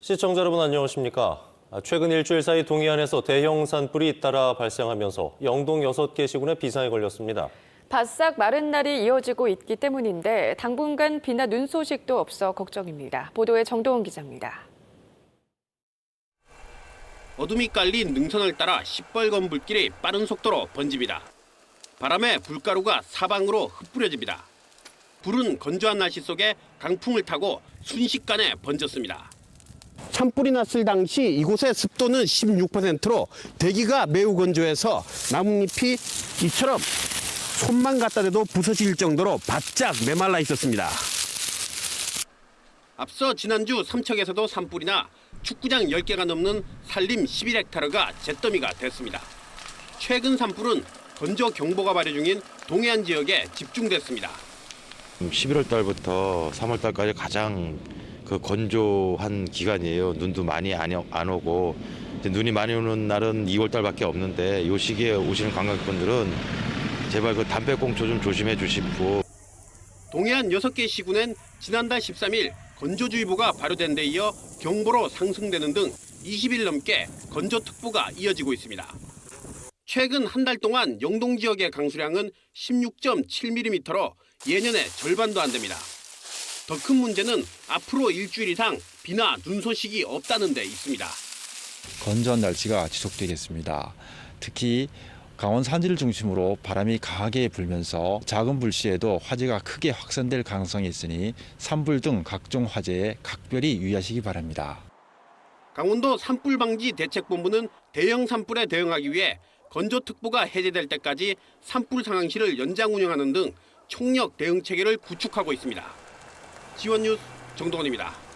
시청자 여러분 안녕하십니까? 아, 최근 일주일 사이 동해안에서 대형 산불이 잇따라 발생하면서 영동 6개 시군에 비상에 걸렸습니다. 바싹 마른 날이 이어지고 있기 때문인데 당분간 비나 눈 소식도 없어 걱정입니다. 보도에 정도원 기자입니다. 어둠이 깔린 능선을 따라 시뻘건 불길이 빠른 속도로 번집니다. 바람에 불가루가 사방으로 흩뿌려집니다. 불은 건조한 날씨 속에 강풍을 타고 순식간에 번졌습니다. 산불이 났을 당시 이곳의 습도는 16%로 대기가 매우 건조해서 나뭇잎이 이처럼 손만 갖다 대도 부서질 정도로 바짝 메말라 있었습니다. 앞서 지난주 삼척에서도 산불이 나 축구장 10개가 넘는 산림 11헥타르가 잿더미가 됐습니다. 최근 산불은 건조 경보가 발효 중인 동해안 지역에 집중됐습니다. 11월 달부터 3월 달까지 가장 그 건조한 기간이에요. 눈도 많이 안, 오고 눈이 많이 오는 날은 2월 달밖에 없는데 이 시기에 오시는 관광객분들은 제발 그 담배꽁초 좀 조심해 주시고 동해안 6개 시군엔 지난달 13일 건조주의보가 발효된 데 이어 경보로 상승되는 등 20일 넘게 건조특보가 이어지고 있습니다. 최근 한 달 동안 영동 지역의 강수량은 16.7mm로 예년의 절반도 안 됩니다. 더 큰 문제는 앞으로 일주일 이상 비나 눈 소식이 없다는 데 있습니다. 건조한 날씨가 지속되겠습니다. 특히 강원 산지를 중심으로 바람이 강하게 불면서 작은 불씨에도 화재가 크게 확산될 가능성이 있으니 산불 등 각종 화재에 각별히 유의하시기 바랍니다. 강원도 산불 방지 대책본부는 대형 산불에 대응하기 위해 건조특보가 해제될 때까지 산불 상황실을 연장 운영하는 등 총력 대응 체계를 구축하고 있습니다. 지원 뉴스 정동원입니다.